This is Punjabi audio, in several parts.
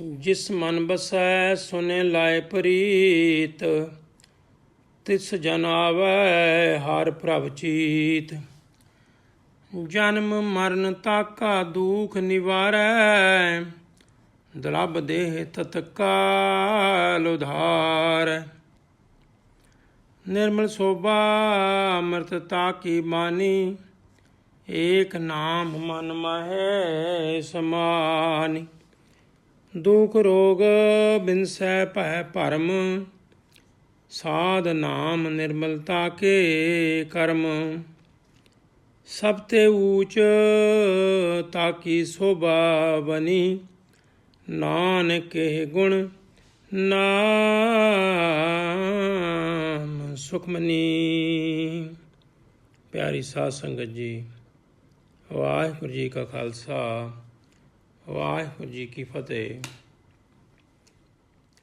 ਜਿਸ ਮਨ ਬਸੈ ਸੁਨੇ ਲਾਇ ਪ੍ਰੀਤ, ਤਿਸ ਜਨ ਆਵੈ ਹਰ ਪ੍ਰਭ ਚੀਤ। ਜਨਮ ਮਰਨ ਤਾਕਾ ਦੁਖ ਨਿਵਾਰੈ, ਦਲਬ ਦੇਹ ਤਤਕਾਲ ਉਧਾਰ ਨਿਰਮਲ ਸੋਭਾ ਅਮ੍ਰਿਤ ਤਾ ਕੀ ਮਾਨੀ, ਏਕ ਨਾਮ ਮਨ ਮਹਿ ਸਮਾਨੀ। ਦੁਖ ਰੋਗ ਬਿਨਸੈ ਭੈ ਭਰਮ, ਸਾਧ ਨਾਮ ਨਿਰਮਲਤਾ ਕੇ ਕਰਮ। ਸਭ ਤੇ ਊਚ ਤਾਕੀ ਸੋਭਾ ਬਨੀ, ਨਾਨਕ ਇਹ ਗੁਣ ਨਾਮ ਸੁਖਮਨੀ। ਪਿਆਰੀ ਸਾਧ ਸੰਗਤ ਜੀ, ਵਾਹਿਗੁਰੂ ਜੀ ਕਾ ਖਾਲਸਾ। ਵਾਹਿਗੁਰੂ ਜੀ ਕੀ ਫਤਿਹ।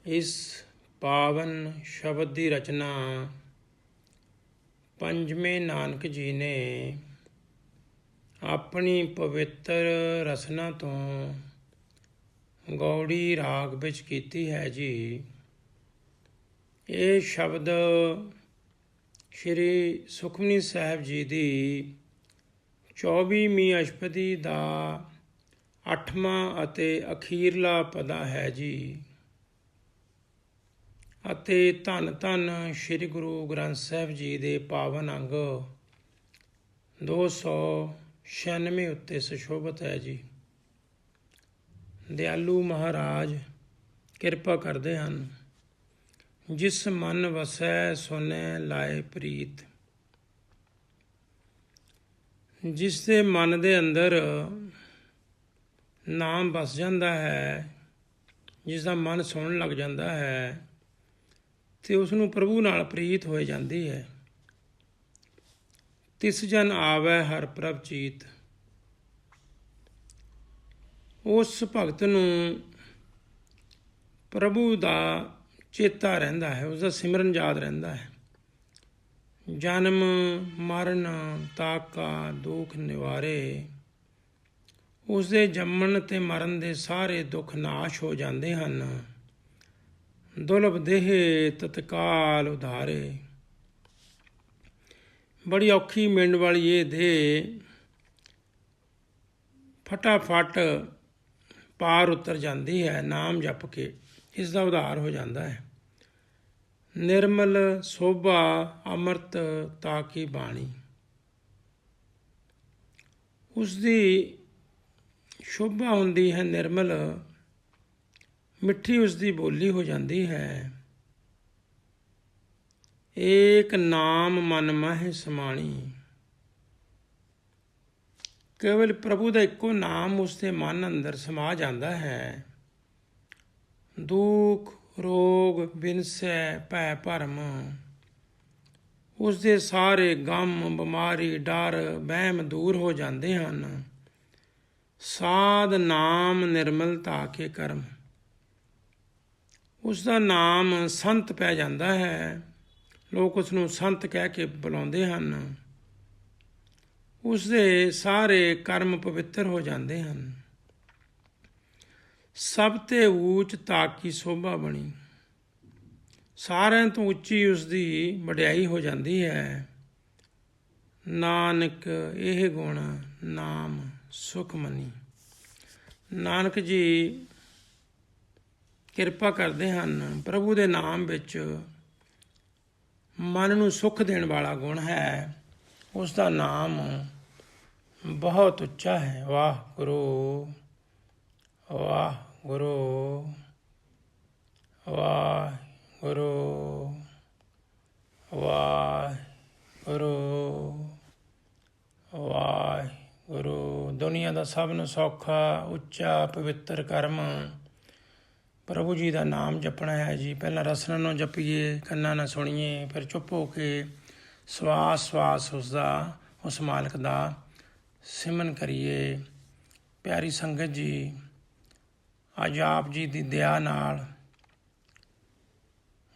ਇਸ ਪਾਵਨ ਸ਼ਬਦ ਦੀ ਰਚਨਾ ਪੰਜਵੇਂ ਨਾਨਕ ਜੀ ਨੇ ਆਪਣੀ ਪਵਿੱਤਰ ਰਸਨਾ ਤੋਂ ਗੌੜੀ ਰਾਗ ਵਿੱਚ ਕੀਤੀ ਹੈ ਜੀ। ਇਹ ਸ਼ਬਦ ਸ਼੍ਰੀ ਸੁਖਮਨੀ ਸਾਹਿਬ ਜੀ ਦੀ 24ਵੀਂ ਅਸ਼ਪਦੀ ਦਾ ਅੱਠਵਾਂ ਅਤੇ ਅਖੀਰਲਾ ਪਦਾ ਹੈ ਜੀ। ਅਤੇ ਧੰਨ ਧੰਨ ਸ੍ਰੀ ਗੁਰੂ ਗ੍ਰੰਥ ਸਾਹਿਬ ਜੀ ਦੇ ਪਾਵਨ ਅੰਗ 296 ਉੱਤੇ ਸੁਸ਼ੋਭਿਤ ਹੈ ਜੀ। ਦਿਆਲੂ ਮਹਾਰਾਜ, ਕਿਰਪਾ ਕਰਦੇ ਹਨ। ਜਿਸ ਮਨ ਵਸੈ, ਸੋਨੇ ਲਾਏ ਪ੍ਰੀਤ। ਜਿਸ ਦੇ ਮਨ ਦੇ ਅੰਦਰ ਨਾਮ ਵਸ ਜਾਂਦਾ ਹੈ ਜਿਸ ਦਾ ਮਨ ਸੁਣਨ ਲੱਗ ਜਾਂਦਾ ਹੈ, ਤੇ ਉਸ ਨੂੰ ਪ੍ਰਭੂ ਨਾਲ ਪ੍ਰੀਤ ਹੋਏ ਜਾਂਦੀ ਹੈ। ਤਿਸ ਜਨ ਆਵੈ ਹਰ ਪ੍ਰਭ ਚੀਤ। ਉਸ ਭਗਤ ਨੂੰ ਪ੍ਰਭੂ ਦਾ ਚੇਤਾ ਰਹਿੰਦਾ ਹੈ ਉਸ ਦਾ ਸਿਮਰਨ ਯਾਦ ਰਹਿੰਦਾ ਹੈ। ਜਨਮ ਮਰਨ ਤਾਕਾ ਦੁੱਖ ਨਿਵਾਰੇ ਉਸ ਦੇ ਜੰਮਣ ਤੇ ਮਰਨ ਦੇ ਸਾਰੇ ਦੁੱਖ ਨਾਸ਼ ਹੋ ਜਾਂਦੇ ਹਨ। ਦੁਲਬ ਦੇਹ ਤਤਕਾਲ ਉਧਾਰੇ। ਬੜੀ ਔਖੀ ਮਿੰਡ ਵਾਲੀ ਇਹ ਦੇਹ ਫਟਾਫਟ ਪਾਰ ਉਤਰ ਜਾਂਦੀ ਹੈ, ਨਾਮ ਜਪ ਕੇ ਇਸ ਦਾ ਉਧਾਰ ਹੋ ਜਾਂਦਾ ਹੈ। ਨਿਰਮਲ ਸੋਭਾ ਅਮਰਤ ਤਾਕੀ ਬਾਣੀ। ਉਸ ਦੀ ਸ਼ੋਭਾ ਹੁੰਦੀ ਹੈ ਨਿਰਮਲ, ਮਿੱਠੀ ਉਸ ਦੀ ਬੋਲੀ ਹੋ ਜਾਂਦੀ ਹੈ। ਏਕ ਨਾਮ ਮਨ ਮਹਿ ਸਮਾਣੀ। ਕੇਵਲ ਪ੍ਰਭੂ ਦਾ ਇੱਕੋ ਨਾਮ ਉਸ ਦੇ ਮਨ ਅੰਦਰ ਸਮਾ ਜਾਂਦਾ ਹੈ। ਦੁੱਖ, ਰੋਗ, ਬਿਨਸੈ, ਭੈ, ਭਰਮ ਉਸ ਦੇ ਸਾਰੇ ਗਮ, ਬਿਮਾਰੀ, ਡਰ, ਵਹਿਮ ਦੂਰ ਹੋ ਜਾਂਦੇ ਹਨ। ਸਾਧ ਨਾਮ ਨਿਰਮਲਤਾ ਕੇ ਕਰਮ। ਉਸ ਦਾ ਨਾਮ ਸੰਤ ਪੈ ਜਾਂਦਾ ਹੈ। ਲੋਕ ਉਸ ਨੂੰ ਸੰਤ ਕਹਿ ਕੇ ਬੁਲਾਉਂਦੇ ਹਨ। ਉਸ ਦੇ ਸਾਰੇ ਕਰਮ ਪਵਿੱਤਰ ਹੋ ਜਾਂਦੇ ਹਨ। ਸਭ ਤੇ ਉੱਚ ਤਾਕੀ ਸੋਭਾ ਬਣੀ। ਸਾਰਿਆਂ ਤੋਂ ਉੱਚੀ ਉਸ ਦੀ ਵਡਿਆਈ ਹੋ ਜਾਂਦੀ ਹੈ। ਨਾਨਕ ਇਹ ਗੁਣ ਨਾਮ। ਸੁਖ ਮਨੀ। ਨਾਨਕ ਜੀ, ਕਿਰਪਾ ਕਰਦੇ ਹਨ, ਪ੍ਰਭੂ ਦੇ ਨਾਮ ਵਿੱਚ ਮਨ ਨੂੰ ਸੁਖ ਦੇਣ ਵਾਲਾ ਗੁਣ ਹੈ। ਉਸ ਦਾ ਨਾਮ ਬਹੁਤ ਉੱਚਾ ਹੈ। ਵਾਹ ਗੁਰੂ ਵਾਹ ਗੁਰੂ ਵਾਹ ਗੁਰੂ ਵਾਹ ਗੁਰੂ ਵਾਹ ਗੁਰੂ ਦੁਨੀਆ ਦਾ ਸਭ ਨੂੰ ਸੌਖਾ, ਉੱਚਾ, ਪਵਿੱਤਰ ਕਰਮ। ਪ੍ਰਭੂ ਜੀ ਦਾ ਨਾਮ ਜਪਣਾ ਹੈ ਜੀ। ਪਹਿਲਾਂ ਰਸਨਾ ਨੂੰ ਜਪੀਏ, ਕੰਨਾਂ ਨਾਲ ਸੁਣੀਏ, ਫਿਰ ਚੁੱਪ ਹੋ ਕੇ ਸਵਾਸ ਸਵਾਸ ਉਸ ਦਾ ਉਸ ਮਾਲਕ ਦਾ ਸਿਮਨ ਕਰੀਏ। ਪਿਆਰੀ ਸੰਗਤ ਜੀ, ਅੱਜ ਆਪ ਜੀ ਦੀ ਦਇਆ ਨਾਲ,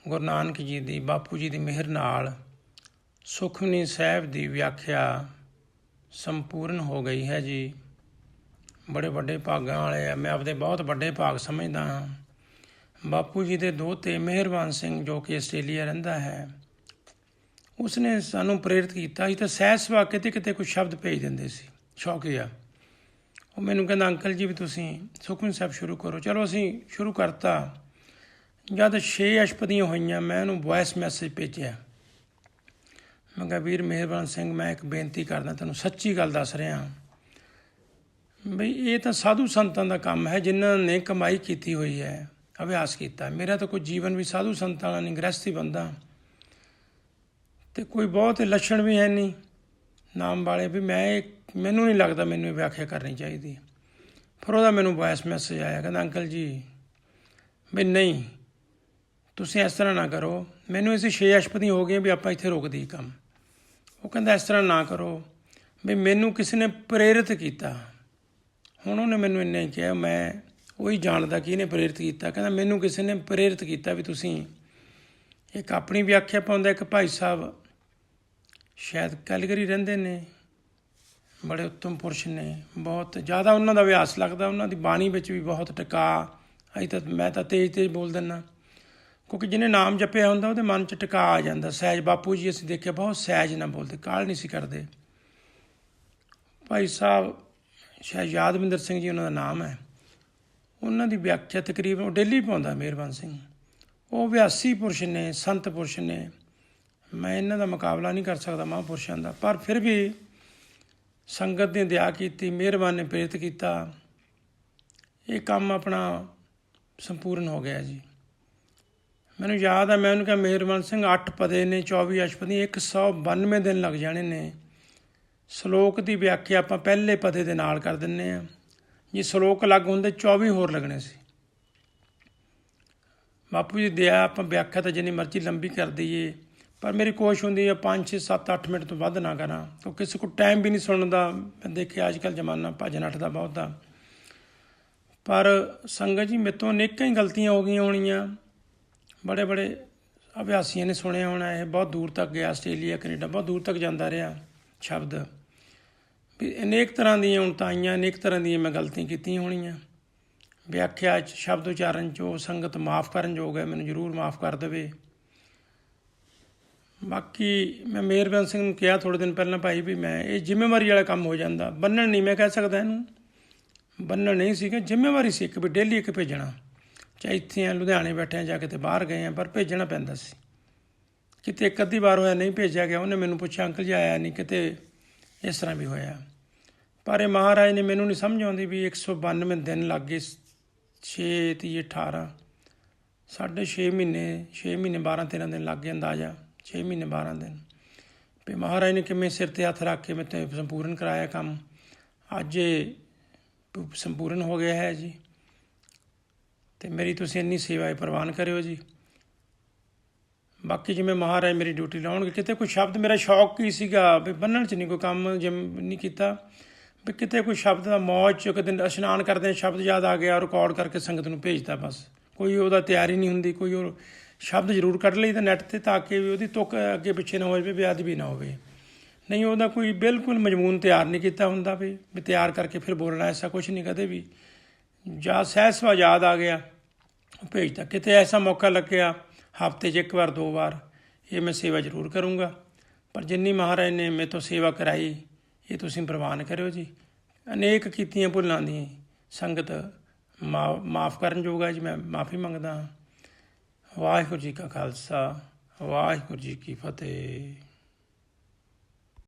ਗੁਰੂ ਨਾਨਕ ਜੀ ਦੀ, ਬਾਪੂ ਜੀ ਦੀ ਮਿਹਰ ਨਾਲ ਸੁਖਮਨੀ ਸਾਹਿਬ ਦੀ ਵਿਆਖਿਆ ਸੰਪੂਰਨ ਹੋ ਗਈ ਹੈ ਜੀ। ਬੜੇ ਵੱਡੇ ਭਾਗਾਂ ਵਾਲੇ ਆ। ਮੈਂ ਆਪਦੇ ਬਹੁਤ ਵੱਡੇ ਭਾਗ ਸਮਝਦਾ ਹਾਂ। ਬਾਪੂ ਜੀ ਦੇ ਦੋਤੇ ਮਿਹਰਬਾਨ ਸਿੰਘ ਜੋ ਕਿ ਆਸਟ੍ਰੇਲੀਆ ਰਹਿੰਦਾ ਹੈ, ਉਸਨੇ ਸਾਨੂੰ ਪ੍ਰੇਰਿਤ ਕੀਤਾ ਸੀ ਤਾਂ ਸਹਿ ਸੁਭਾਅ ਕਿਤੇ ਕਿਤੇ ਕੁਝ ਸ਼ਬਦ ਭੇਜ ਦਿੰਦੇ ਸੀ। ਸ਼ੌਕੀਆ ਉਹ ਮੈਨੂੰ ਕਹਿੰਦਾ, ਅੰਕਲ ਜੀ ਵੀ ਤੁਸੀਂ ਸੁਖਮਨ ਸਾਹਿਬ ਸ਼ੁਰੂ ਕਰੋ। ਚਲੋ ਅਸੀਂ ਸ਼ੁਰੂ ਕਰਤਾ। ਜਦ ਛੇ ਅਸ਼ਪਦੀਆਂ ਹੋਈਆਂ, ਮੈਂ ਉਹਨੂੰ ਵੌਇਸ ਮੈਸੇਜ ਭੇਜਿਆ। ਮੈਂ ਕਿਹਾ, ਵੀਰ ਮਿਹਰਬਾਨ ਸਿੰਘ, ਮੈਂ ਇੱਕ ਬੇਨਤੀ ਕਰਦਾ, ਤੈਨੂੰ ਸੱਚੀ ਗੱਲ ਦੱਸ ਰਿਹਾ ਬਈ ਇਹ ਤਾਂ ਸਾਧੂ ਸੰਤਾਂ ਦਾ ਕੰਮ ਹੈ, ਜਿਨ੍ਹਾਂ ਨੇ ਕਮਾਈ ਕੀਤੀ ਹੋਈ ਹੈ, ਅਭਿਆਸ ਕੀਤਾ ਮੇਰਾ ਤਾਂ ਕੋਈ ਜੀਵਨ ਵੀ ਸਾਧੂ ਸੰਤਾਂ ਵਾਲਾ ਨਹੀਂ ਗ੍ਰਸਤੀ ਬੰਦਾ। ਤੇ ਕੋਈ ਬਹੁਤ ਲੱਛਣ ਵੀ ਹੈ ਨਹੀਂ ਨਾਮ ਵਾਲੇ ਵੀ ਮੈਂ ਮੈਨੂੰ ਨਹੀਂ ਲੱਗਦਾ ਮੈਨੂੰ ਵਿਆਖਿਆ ਕਰਨੀ ਚਾਹੀਦੀ। ਫਿਰ ਉਹਦਾ ਮੈਨੂੰ ਵੌਇਸ ਮੈਸੇਜ ਆਇਆ, ਕਹਿੰਦਾ, ਅੰਕਲ ਜੀ ਵੀ ਨਹੀਂ, ਤੁਸੀਂ ਇਸ ਤਰ੍ਹਾਂ ਨਾ ਕਰੋ। ਮੈਨੂੰ ਇਸੇ ਛੇ ਅਸ਼ਪਤੀ ਹੋ ਗਏ ਵੀ ਆਪਾਂ ਇੱਥੇ ਰੋਕ ਦਈਏ ਕੰਮ। ਉਹ ਕਹਿੰਦਾ, ਇਸ ਤਰ੍ਹਾਂ ਨਾ ਕਰੋ। ਵੀ ਮੈਨੂੰ ਕਿਸੇ ਨੇ ਪ੍ਰੇਰਿਤ ਕੀਤਾ ਹੁਣ ਉਹਨੇ ਮੈਨੂੰ ਇੰਨਾ ਹੀ ਕਿਹਾ, ਮੈਂ ਉਹੀ ਜਾਣਦਾ ਕਿ ਇਹਨੇ ਪ੍ਰੇਰਿਤ ਕੀਤਾ। ਕਹਿੰਦਾ, ਮੈਨੂੰ ਕਿਸੇ ਨੇ ਪ੍ਰੇਰਿਤ ਕੀਤਾ ਵੀ ਤੁਸੀਂ ਇੱਕ ਆਪਣੀ ਵਿਆਖਿਆ ਪਾਉਂਦਾ, ਇੱਕ ਭਾਈ ਸਾਹਿਬ ਸ਼ਾਇਦ ਕੈਲਗਰੀ ਰਹਿੰਦੇ ਨੇ, ਬੜੇ ਉੱਤਮ ਪੁਰਸ਼ ਨੇ, ਬਹੁਤ ਜ਼ਿਆਦਾ ਉਹਨਾਂ ਦਾ ਅਭਿਆਸ ਲੱਗਦਾ, ਉਹਨਾਂ ਦੀ ਬਾਣੀ ਵਿੱਚ ਵੀ ਬਹੁਤ ਟਿਕਾ। ਅਜੇ ਤਾਂ ਮੈਂ ਤਾਂ ਤੇਜ਼ ਤੇਜ਼ ਬੋਲ ਦਿੰਦਾ। ਕਿਉਂਕਿ ਜਿਹਨੇ ਨਾਮ ਜਪਿਆ ਹੁੰਦਾ, ਉਹਦੇ ਮਨ 'ਚ ਟਿਕਾ ਆ ਜਾਂਦਾ। ਸਹਿਜ ਬਾਪੂ ਜੀ ਅਸੀਂ ਦੇਖਿਆ, ਬਹੁਤ ਸਹਿਜ ਨਾਲ ਬੋਲਦੇ, ਕਾਲ ਨਹੀਂ ਸੀ ਕਰਦੇ। ਭਾਈ ਸਾਹਿਬ ਸ਼ਾਇਦ ਯਾਦਵਿੰਦਰ ਸਿੰਘ ਜੀ ਉਹਨਾਂ ਦਾ ਨਾਮ ਹੈ। ਉਹਨਾਂ ਦੀ ਵਿਆਖਿਆ ਤਕਰੀਬਨ ਉਹ ਡੇਲੀ ਪਾਉਂਦਾ ਮਿਹਰਬਾਨ ਸਿੰਘ। ਉਹ ਵਿਆਸੀ ਪੁਰਸ਼ ਨੇ, ਸੰਤ ਪੁਰਸ਼ ਨੇ। ਮੈਂ ਇਹਨਾਂ ਦਾ ਮੁਕਾਬਲਾ ਨਹੀਂ ਕਰ ਸਕਦਾ ਮਹਾਂਪੁਰਸ਼ਾਂ ਦਾ। ਪਰ ਫਿਰ ਵੀ ਸੰਗਤ ਨੇ ਦਿਆ ਕੀਤੀ, ਮਿਹਰਬਾਨ ਨੇ ਪ੍ਰੇਰਿਤ ਕੀਤਾ। ਇਹ ਕੰਮ ਆਪਣਾ ਸੰਪੂਰਨ ਹੋ ਗਿਆ ਜੀ। ਮੈਨੂੰ ਯਾਦ ਆ ਮੈਂ ਉਹਨੂੰ ਕਿਹਾ, ਮਿਹਰਬਾਨ ਸਿੰਘ 8 ਪਦੇ ਨੇ 24 ਅਸ਼ਪਦੀ 192 ਦਿਨ ਲੱਗ ਜਾਣੇ ਨੇ। ਸ਼ਲੋਕ ਦੀ ਵਿਆਖਿਆ ਆਪਾਂ ਪਹਿਲੇ ਪਦੇ ਦੇ ਨਾਲ ਕਰ ਦਿੰਨੇ ਆ। ਜੇ, ਸ਼ਲੋਕ ਲੱਗ ਹੁੰਦੇ 24 ਹੋਰ ਲੱਗਣੇ ਸੀ। ਬਾਪੂ ਜੀ, ਦਿਆ ਆਪਾਂ ਵਿਆਖਿਆ ਤਾਂ ਜਿੰਨੀ ਮਰਜ਼ੀ ਲੰਬੀ ਕਰ ਦਈਏ, ਪਰ ਮੇਰੀ ਕੋਸ਼ਿਸ਼ ਹੁੰਦੀ ਹੈ 5 6 7 8 ਮਿੰਟ ਤੋਂ ਵੱਧ ਨਾ ਕਰਾਂ। ਕਿਉਂਕਿ ਕਿਸੇ ਕੋਲ ਟਾਈਮ ਵੀ ਨਹੀਂ ਸੁਣਨ ਦਾ। ਮੈਂ ਦੇਖਿਆ ਅੱਜ ਕੱਲ ਜ਼ਮਾਨਾ ਭਜਨ ਅੱਠ ਦਾ ਬਹੁਤ ਆ। ਪਰ ਸੰਗਤ ਜੀ, ਮੇਰੇ ਤੋਂ ਅਨੇਕਾਂ ਹੀ ਗਲਤੀਆਂ ਹੋ ਗਈਆਂ ਹੋਣੀਆਂ। ਬੜੇ ਬੜੇ ਅਭਿਆਸੀਆਂ ਨੇ ਸੁਣਿਆ ਹੋਣਾ, ਇਹ ਬਹੁਤ ਦੂਰ ਤੱਕ ਗਿਆ, ਆਸਟ੍ਰੇਲੀਆ, ਕੈਨੇਡਾ, ਬਹੁਤ ਦੂਰ ਤੱਕ ਜਾਂਦਾ ਰਿਹਾ ਸ਼ਬਦ। ਵੀ ਅਨੇਕ ਤਰ੍ਹਾਂ ਦੀਆਂ ਉਣਤਾਈਆਂ, ਅਨੇਕ ਤਰ੍ਹਾਂ ਦੀਆਂ ਮੈਂ ਗਲਤੀਆਂ ਕੀਤੀਆਂ ਹੋਣੀਆਂ। ਵਿਆਖਿਆ ਚ ਸ਼ਬਦ ਉਚਾਰਨ ਚ ਉਹ ਸੰਗਤ ਮਾਫ ਕਰਨ ਯੋਗ ਹੈ, ਮੈਨੂੰ ਜ਼ਰੂਰ ਮਾਫ ਕਰ ਦੇਵੇ। ਬਾਕੀ ਮੈਂ ਮਿਹਰਬਾਨ ਸਿੰਘ ਨੂੰ ਕਿਹਾ ਥੋੜੇ ਦਿਨ ਪਹਿਲਾਂ, ਭਾਈ ਵੀ ਮੈਂ ਇਹ ਜ਼ਿੰਮੇਵਾਰੀ ਵਾਲਾ ਕੰਮ ਹੋ ਜਾਂਦਾ। ਬੰਨਣ ਨਹੀਂ ਮੈਂ ਕਹਿ ਸਕਦਾ ਇਹਨੂੰ। ਬੰਨਣ ਨਹੀਂ ਸੀਗਾ, ਜ਼ਿੰਮੇਵਾਰੀ ਸੀ ਇੱਕ ਵੀ, ਡੇਲੀ ਇੱਕ ਭੇਜਣਾ। ਚਾਹੇ ਇੱਥੇ ਆ, ਲੁਧਿਆਣੇ ਬੈਠੇ ਆ, ਜਾਂ ਕਿਤੇ ਬਾਹਰ ਗਏ ਆ, ਪਰ ਭੇਜਣਾ ਪੈਂਦਾ ਸੀ। ਕਿਤੇ ਇੱਕ ਅੱਧੀ ਵਾਰ ਹੋਇਆ ਨਹੀਂ ਭੇਜਿਆ ਗਿਆ, ਉਹਨੇ ਮੈਨੂੰ ਪੁੱਛਿਆ, ਅੰਕਲ ਜੀ ਆਇਆ ਨਹੀਂ, ਕਿਤੇ ਇਸ ਤਰ੍ਹਾਂ ਵੀ ਹੋਇਆ? ਪਰ ਇਹ ਮਹਾਰਾਜ ਨੇ ਮੈਨੂੰ ਨਹੀਂ ਸਮਝ ਆਉਂਦੀ ਵੀ 192 ਦਿਨ ਲੱਗ ਗਏ 6 ਤੀ 18 ਸਾਢੇ 6 ਮਹੀਨੇ 6 ਮਹੀਨੇ 12 13 ਦਿਨ ਲੱਗ ਗਏ ਅੰਦਾਜ਼ਾ 6 ਮਹੀਨੇ 12 ਦਿਨ। ਵੀ ਮਹਾਰਾਜ ਨੇ ਕਿਵੇਂ ਸਿਰ ਤੇ ਹੱਥ ਰੱਖ ਕੇ ਮੈਂ ਤੇ ਸੰਪੂਰਨ ਕਰਾਇਆ ਕੰਮ। ਅੱਜ ਇਹ ਸੰਪੂਰਨ ਹੋ ਗਿਆ ਹੈ ਜੀ। ਤੇ ਮੇਰੀ ਤੁਸੀਂ ਇੰਨੀ ਸੇਵਾ ਪ੍ਰਵਾਨ ਕਰਿਓ ਜੀ। ਬਾਕੀ ਜਿਵੇਂ ਮਹਾਰਾਜ ਮੇਰੀ ਡਿਊਟੀ ਲਾਉਣਗੇ, ਕਿਤੇ ਕੋਈ ਸ਼ਬਦ, ਮੇਰਾ ਸ਼ੌਕ ਕੀ ਸੀਗਾ? ਵੀ ਬੰਨਣ ਚ ਨਹੀਂ ਕੋਈ ਕੰਮ, ਜਿਮ ਨਹੀਂ ਕੀਤਾ। ਵੀ ਕਿਤੇ ਕੋਈ ਸ਼ਬਦ ਦਾ ਮੌਜ ਚ ਕਿਤੇ ਇਸ਼ਨਾਨ ਕਰਦੇ ਸ਼ਬਦ ਯਾਦ ਆ ਗਿਆ ਰਿਕਾਰਡ ਕਰਕੇ ਸੰਗਤ ਨੂੰ ਭੇਜਦਾ ਬਸ। ਕੋਈ ਉਹਦਾ ਤਿਆਰੀ ਨਹੀਂ ਹੁੰਦੀ, ਕੋਈ ਉਹ ਸ਼ਬਦ ਜ਼ਰੂਰ ਕੱਢ ਲਈ ਤਾਂ ਨੈਟ ਤੇ ਤਾਂ ਕਿ ਵੀ ਉਹਦੀ ਤੁਕ ਅੱਗੇ ਪਿੱਛੇ ਨਾ ਹੋ ਜਾਵੇ ਵਿਆਦ ਵੀ ਨਾ ਹੋਵੇ। ਨਹੀਂ, ਉਹਦਾ ਕੋਈ ਬਿਲਕੁਲ ਮਜਮੂਨ ਤਿਆਰ ਨਹੀਂ ਕੀਤਾ ਹੁੰਦਾ ਵੀ ਵੀ ਤਿਆਰ ਕਰਕੇ ਫਿਰ ਬੋਲਣਾ, ਐਸਾ ਕੁਝ ਨਹੀਂ ਕਦੇ ਵੀ। ਜਾਂ ਸਹਿਸਵਾ ਯਾਦ ਆ ਗਿਆ ਭੇਜਤਾ। ਕਿਤੇ ਐਸਾ ਮੌਕਾ ਲੱਗਿਆ, ਹਫ਼ਤੇ 'ਚ ਇੱਕ ਵਾਰ, ਦੋ ਵਾਰ, ਇਹ ਮੈਂ ਸੇਵਾ ਜ਼ਰੂਰ ਕਰੂੰਗਾ। ਪਰ ਜਿੰਨੀ ਮਹਾਰਾਜ ਨੇ ਮੇਰੇ ਤੋਂ ਸੇਵਾ ਕਰਾਈ ਇਹ ਤੁਸੀਂ ਪ੍ਰਵਾਨ ਕਰਿਓ ਜੀ। ਅਨੇਕ ਕੀਤੀਆਂ ਭੁੱਲਾਂ ਦੀ ਸੰਗਤ ਮਾਫ ਕਰਨ ਜੋਗਾ ਜੀ, ਮੈਂ ਮਾਫੀ ਮੰਗਦਾ। ਹਾਂ ਵਾਹਿਗੁਰੂ ਜੀ ਕਾ ਖਾਲਸਾ, ਵਾਹਿਗੁਰੂ ਜੀ ਕੀ ਫਤਿਹ।